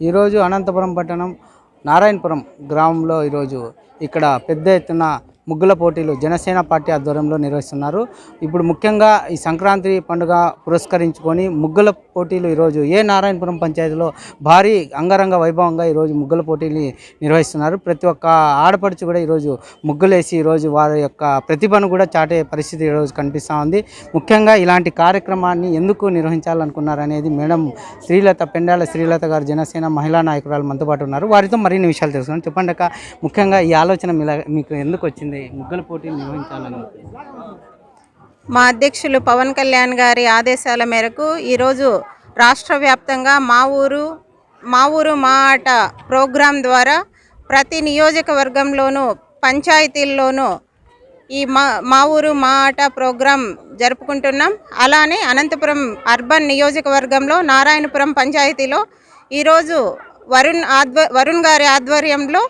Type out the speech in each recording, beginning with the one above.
ఈరోజు అనంతపురం పట్టణం నారాయణపురం గ్రామంలో ఈరోజు ఇక్కడ పెద్ద ఎత్తున ముగ్గుల పోటీలు జనసేన పార్టీ ఆధ్వర్యంలో నిర్వహిస్తున్నారు. ఇప్పుడు ముఖ్యంగా ఈ సంక్రాంతి పండుగ పురస్కరించుకొని ముగ్గుల పోటీలు ఈరోజు ఏ నారాయణపురం పంచాయతీలో భారీ అంగరంగ వైభవంగా ఈరోజు ముగ్గుల పోటీలు నిర్వహిస్తున్నారు. ప్రతి ఒక్క ఆడపడుచు కూడా ఈరోజు ముగ్గులేసి ఈరోజు వారి యొక్క ప్రతిభను కూడా చాటే పరిస్థితి ఈరోజు కనిపిస్తూ ఉంది. ముఖ్యంగా ఇలాంటి కార్యక్రమాన్ని ఎందుకు నిర్వహించాలనుకున్నారు అనేది మేడం శ్రీలత పెండాల శ్రీలత గారు జనసేన మహిళా నాయకురాలు మనతో పాటు ఉన్నారు. వారితో మరిన్ని విషయాలు తెలుసుకున్నాం చెప్పండి ముఖ్యంగా ఈ ఆలోచన మీకు ఎందుకు వచ్చింది? ముగ్గుల పోటీ నిర్వహించాలని. మా అధ్యక్షులు పవన్ కళ్యాణ్ గారి ఆదేశాల మేరకు ఈరోజు రాష్ట్ర వ్యాప్తంగా మా ఊరు మా ఊరు మా ఆట ప్రోగ్రాం ద్వారా ప్రతి నియోజకవర్గంలోనూ పంచాయతీల్లోనూ ఈ మా మా ఊరు మా ఆట ప్రోగ్రాం జరుపుకుంటున్నాం. అలానే అనంతపురం అర్బన్ నియోజకవర్గంలో నారాయణపురం పంచాయతీలో ఈరోజు వరుణ్ ఆధ్వ వరుణ్ గారి ఆధ్వర్యంలో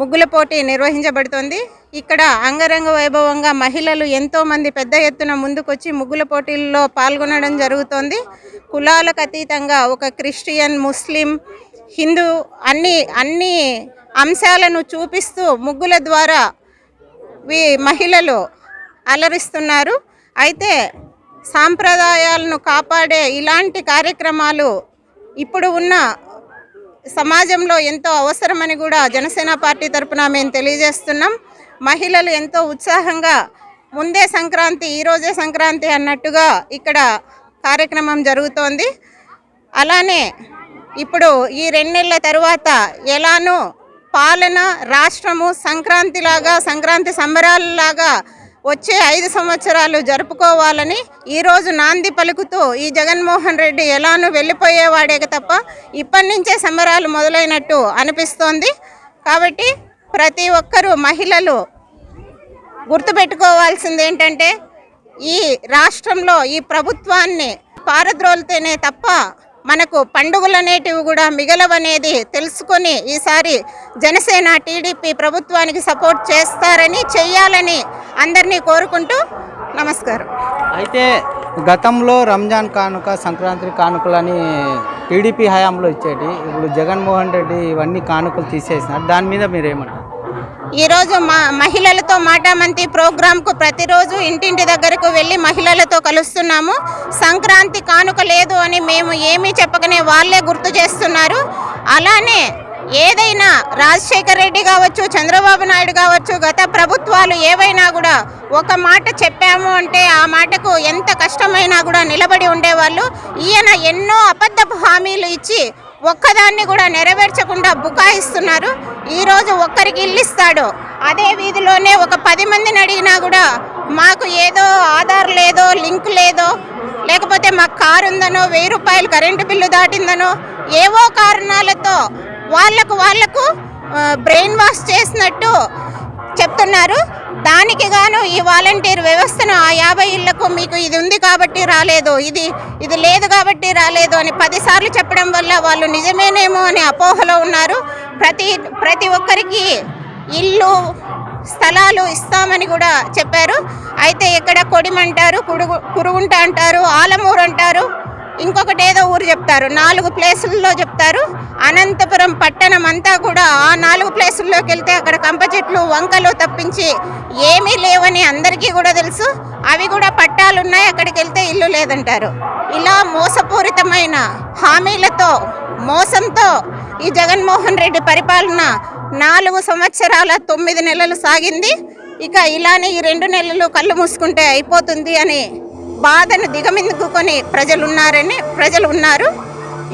ముగ్గుల పోటీ నిర్వహించబడుతుంది. ఇక్కడ అంగరంగ వైభవంగా మహిళలు ఎంతో మంది పెద్ద ఎత్తున ముందుకొచ్చి ముగ్గుల పోటీల్లో పాల్గొనడం జరుగుతోంది. కులాలకు అతీతంగా ఒక క్రిస్టియన్ ముస్లిం హిందూ అన్ని అన్ని అంశాలను చూపిస్తూ ముగ్గుల ద్వారా వీ మహిళలు అలరిస్తున్నారు. అయితే సాంప్రదాయాలను కాపాడే ఇలాంటి కార్యక్రమాలు ఇప్పుడు ఉన్న సమాజంలో ఎంతో అవసరమని కూడా జనసేన పార్టీ తరపున మేము తెలియజేస్తున్నాం. మహిళలు ఎంతో ఉత్సాహంగా ముందే సంక్రాంతి ఈరోజే సంక్రాంతి అన్నట్టుగా ఇక్కడ కార్యక్రమం జరుగుతోంది. అలానే ఇప్పుడు ఈ రెండేళ్ళ తరువాత ఎలానో పాలన రాష్ట్రము సంక్రాంతిలాగా సంక్రాంతి సంబరాలలాగా వచ్చే ఐదు సంవత్సరాలు జరుపుకోవాలని ఈరోజు నాంది పలుకుతూ ఈ జగన్మోహన్ రెడ్డి ఎలానూ వెళ్ళిపోయేవాడే తప్ప ఇప్పటి నుంచే సంబరాలు మొదలైనట్టు అనిపిస్తోంది. కాబట్టి ప్రతి ఒక్కరూ మహిళలు గుర్తుపెట్టుకోవాల్సింది ఏంటంటే ఈ రాష్ట్రంలో ఈ ప్రభుత్వాన్ని పారద్రోలితేనే తప్ప మనకు పండుగలు అనేటివి కూడా మిగలవనేది తెలుసుకొని ఈసారి జనసేన టీడీపీ ప్రభుత్వానికి సపోర్ట్ చేస్తారని చెయ్యాలని అందరినీ కోరుకుంటూ నమస్కారం. అయితే గతంలో రంజాన్ కానుక సంక్రాంతి కానుకలని టీడీపీ హయాంలో ఇచ్చేటి ఇప్పుడు జగన్మోహన్ రెడ్డి ఇవన్నీ కానుకలు తీసేసినారు. దాని మీద మీరు ఏమంటారు ఈరోజు మా మహిళలతో మాటామంతి ప్రోగ్రాంకు ప్రతిరోజు ఇంటింటి దగ్గరకు వెళ్ళి మహిళలతో కలుస్తున్నాము. సంక్రాంతి కానుక లేదు అని మేము ఏమీ చెప్పకనే వాళ్ళే గుర్తు చేస్తున్నారు. అలానే ఏదైనా రాజశేఖర్ రెడ్డి కావచ్చు చంద్రబాబు నాయుడు కావచ్చు గత ప్రభుత్వాలు ఏవైనా కూడా ఒక మాట చెప్పాము అంటే ఆ మాటకు ఎంత కష్టమైనా కూడా నిలబడి ఉండేవాళ్ళు. ఈయన ఎన్నో అబద్ధపు హామీలు ఇచ్చి ఒక్కదాన్ని కూడా నెరవేర్చకుండా బుకాయిస్తున్నారు. ఈరోజు ఒక్కరికి ఇల్లు ఇస్తాడు. అదే వీధిలోనే ఒక పది మందిని అడిగినా కూడా మాకు ఏదో ఆధార్ లేదో లింక్ లేదో లేకపోతే మాకు కారు ఉందనో వెయ్యి రూపాయలు కరెంటు బిల్లు దాటిందనో ఏవో కారణాలతో వాళ్ళకు వాళ్ళకు బ్రెయిన్ వాష్ చేసినట్టు చెప్తున్నారు. దానికి గాను ఈ వాలంటీర్ వ్యవస్థను ఆ యాభై ఇళ్ళకు మీకు ఇది ఉంది కాబట్టి రాలేదు ఇది ఇది లేదు కాబట్టి రాలేదు అని పదిసార్లు చెప్పడం వల్ల వాళ్ళు నిజమేనేమో అని అపోహలో ఉన్నారు. ప్రతి ప్రతి ఒక్కరికి ఇల్లు స్థలాలు ఇస్తామని కూడా చెప్పారు. అయితే ఇక్కడ కొడిమంటారు కుడుగు కురుగుంట అంటారు ఆలమూరు అంటారు ఇంకొకటి ఏదో ఊరు చెప్తారు. నాలుగు ప్లేసుల్లో చెప్తారు. అనంతపురం పట్టణం అంతా కూడా ఆ నాలుగు ప్లేసుల్లోకి వెళ్తే అక్కడ కంప చెట్లు వంకలు తప్పించి ఏమీ లేవని అందరికీ కూడా తెలుసు. అవి కూడా పట్టాలు ఉన్నాయి అక్కడికి వెళ్తే ఇల్లు లేదంటారు. ఇలా మోసపూరితమైన హామీలతో మోసంతో ఈ జగన్మోహన్ రెడ్డి పరిపాలన నాలుగు సంవత్సరాల తొమ్మిది నెలలు సాగింది. ఇక ఇలానే ఈ రెండు నెలలు కళ్ళు మూసుకుంటే అయిపోతుంది అని బాధను దిగమిందుకుని ప్రజలు ఉన్నారని ప్రజలు ఉన్నారు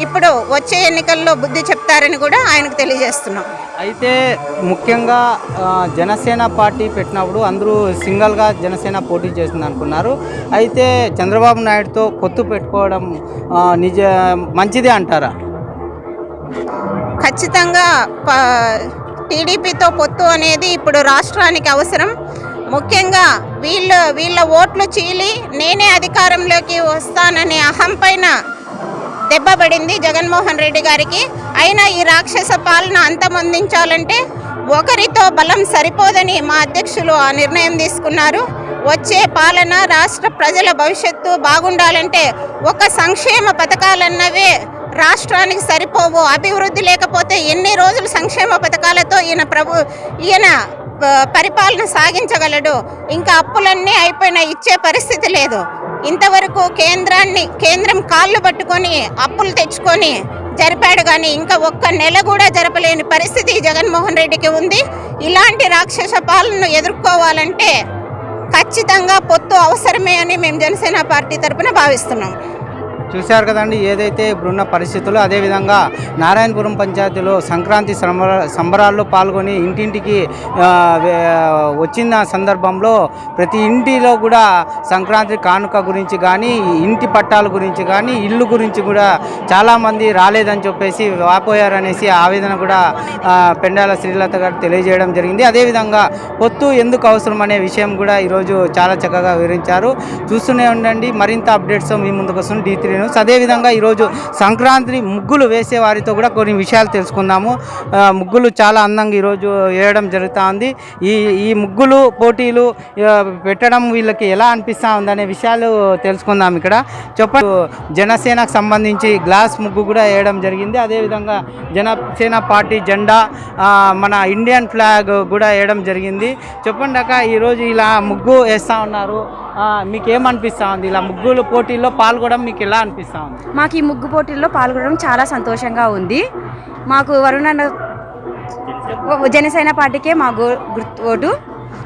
ఇప్పుడు వచ్చే ఎన్నికల్లో బుద్ధి చెప్తారని కూడా ఆయనకు తెలియజేస్తున్నాం. అయితే ముఖ్యంగా జనసేన పార్టీ పెట్టినప్పుడు అందరూ సింగల్గా జనసేన పోటీ చేసింది అనుకున్నారు. అయితే చంద్రబాబు నాయుడుతో పొత్తు పెట్టుకోవడం నిజ మంచిదే అంటారా? ఖచ్చితంగా ప- టీడీపీతో పొత్తు అనేది ఇప్పుడు రాష్ట్రానికి అవసరం. ముఖ్యంగా వీళ్ళ వీళ్ళ ఓట్లు చీలి నేనే అధికారంలోకి వస్తాననే అహం పైన దెబ్బపడింది జగన్మోహన్ రెడ్డి గారికి. అయినా ఈ రాక్షస పాలన అంతమొందించాలంటే ఒకరితో బలం సరిపోదని మా అధ్యక్షులు ఆ నిర్ణయం తీసుకున్నారు. వచ్చే పాలన రాష్ట్ర ప్రజల భవిష్యత్తు బాగుండాలంటే ఒక సంక్షేమ పథకాలన్నవే రాష్ట్రానికి సరిపోవు అభివృద్ధి లేకపోతే ఎన్ని రోజులు సంక్షేమ పథకాలతో ఈయన ప్రభు ఈయన పరిపాలన సాగించగలడు. ఇంకా అప్పులన్నీ అయిపోయినా ఇచ్చే పరిస్థితి లేదు. ఇంతవరకు కేంద్రాన్ని కేంద్రం కాళ్ళు పట్టుకొని అప్పులు తెచ్చుకొని జరిపాడు కానీ ఇంకా ఒక్క నెల కూడా జరపలేని పరిస్థితి జగన్మోహన్ రెడ్డికి ఉంది. ఇలాంటి రాక్షస పాలనను ఎదుర్కోవాలంటే ఖచ్చితంగా పొత్తు అవసరమే అని మేము జనసేన పార్టీ తరపున భావిస్తున్నాం. చూశారు కదండి ఏదైతే ఇప్పుడున్న పరిస్థితులు అదేవిధంగా నారాయణపురం పంచాయతీలో సంక్రాంతి సంబర సంబరాల్లో పాల్గొని ఇంటింటికి వచ్చిన సందర్భంలో ప్రతి ఇంటిలో కూడా సంక్రాంతి కానుక గురించి కానీ ఇంటి పట్టాల గురించి కానీ ఇల్లు గురించి కూడా చాలామంది రాలేదని చెప్పేసి వాపోయారనేసి ఆవేదన కూడా పెండాల శ్రీలత గారు తెలియజేయడం జరిగింది. అదేవిధంగా పొత్తు ఎందుకు అవసరం అనే విషయం కూడా ఈరోజు చాలా చక్కగా వివరించారు. చూస్తూనే ఉండండి. మరింత అప్డేట్స్ మీ ముందుకు వస్తుంది డీ త్రీ న్యూస్ అదేవిధంగా ఈరోజు సంక్రాంతి ముగ్గులు వేసే వారితో కూడా కొన్ని విషయాలు తెలుసుకుందాము. ముగ్గులు చాలా అందంగా ఈరోజు వేయడం జరుగుతూ ఉంది ఈ ఈ ముగ్గులు పోటీలు పెట్టడం వీళ్ళకి ఎలా అనిపిస్తూ ఉందనే విషయాలు తెలుసుకుందాం ఇక్కడ. చెప్పండి. జనసేనకు సంబంధించి గ్లాస్ ముగ్గు కూడా వేయడం జరిగింది. అదేవిధంగా జనసేన పార్టీ జెండా మన ఇండియన్ ఫ్లాగ్ కూడా వేయడం జరిగింది. చెప్పండి అక్క ఈరోజు ఇలా ముగ్గు వేస్తూ ఉన్నారు. ఆ, మీకు ఏమనిపిస్తూ ఉంది ఇలా ముగ్గులు పోటీల్లో పాల్గొనడం మీకు ఎలా అనిపిస్తూ ఉంది మాకు ఈ ముగ్గు పోటీల్లో పాల్గొనడం చాలా సంతోషంగా ఉంది. మాకు వరుణన్న జనసేన పార్టీకే మా గు- గుర్తు ఓటు.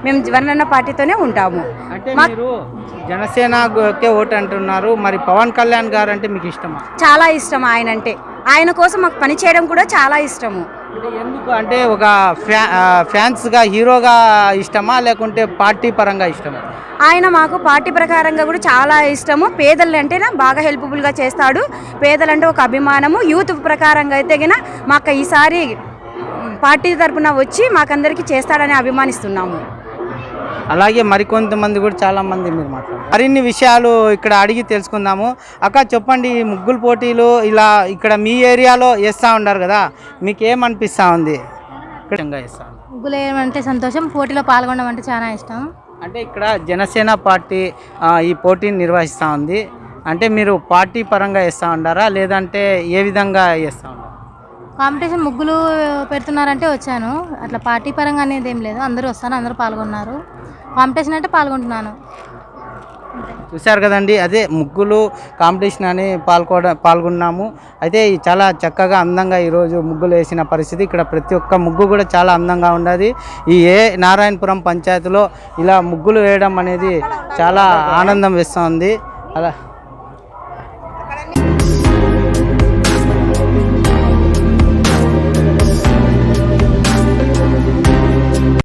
మేము వరుణన్న పార్టీతోనే ఉంటాము. అంటే మా- మీరు జనసేనకే ఓటు అంటున్నారు. మరి పవన్ కళ్యాణ్ గారు అంటే మీకు ఇష్టమా చాలా ఇష్టం ఆయన అంటే ఆయన కోసం మాకు పని చేయడం కూడా చాలా ఇష్టము. ఎందుకు అంటే ఒక ఫ్యా ఫ్యాన్స్గా హీరోగా ఇష్టమా? లేకుంటే పార్టీ పరంగా ఇష్టమా? ఆయన మాకు పార్టీ ప్రకారంగా కూడా చాలా ఇష్టము. పేదలు బాగా హెల్ప్ఫుల్గా చేస్తాడు. పేదలంటే ఒక అభిమానము. యూత్ ప్రకారంగా అయితే గిన మాకు ఈసారి పార్టీ తరపున వచ్చి మాకందరికీ చేస్తాడని అభిమానిస్తున్నాము. అలాగే మరికొంతమంది కూడా చాలా మంది మీరు మాట్లాడారు మరిన్ని విషయాలు ఇక్కడ అడిగి తెలుసుకుందాము. అక్క చెప్పండి ఈ ముగ్గులు పోటీలు ఇలా ఇక్కడ మీ ఏరియాలో వేస్తూ ఉన్నారు కదా మీకు ఏమనిపిస్తూ ఉంది. ముగ్గులు వేయడం సంతోషం పోటీలో పాల్గొనడం అంటే చాలా ఇష్టం. అంటే ఇక్కడ జనసేన పార్టీ ఈ పోటీని నిర్వహిస్తూ ఉంది. అంటే మీరు పార్టీ పరంగా వేస్తూ ఉండారా లేదంటే ఏ విధంగా వేస్తూ ఉన్నారు? కాంపిటీషన్ ముగ్గులు పెడుతున్నారంటే వచ్చాను. అట్లా పార్టీ పరంగా అనేది ఏం లేదు. అందరూ వస్తాను అందరూ పాల్గొన్నారు. కాంపిటీషన్ అంటే పాల్గొంటున్నాను. చూశారు కదండి అదే ముగ్గులు కాంపిటీషన్ అని పాల్గొన పాల్గొన్నాము. అయితే చాలా చక్కగా అందంగా ఈరోజు ముగ్గులు వేసిన పరిస్థితి. ఇక్కడ ప్రతి ఒక్క ముగ్గు కూడా చాలా అందంగా ఉన్నది ఈ ఏ నారాయణపురం పంచాయతీలో ఇలా ముగ్గులు వేయడం అనేది చాలా ఆనందం వేస్తుంది. అలా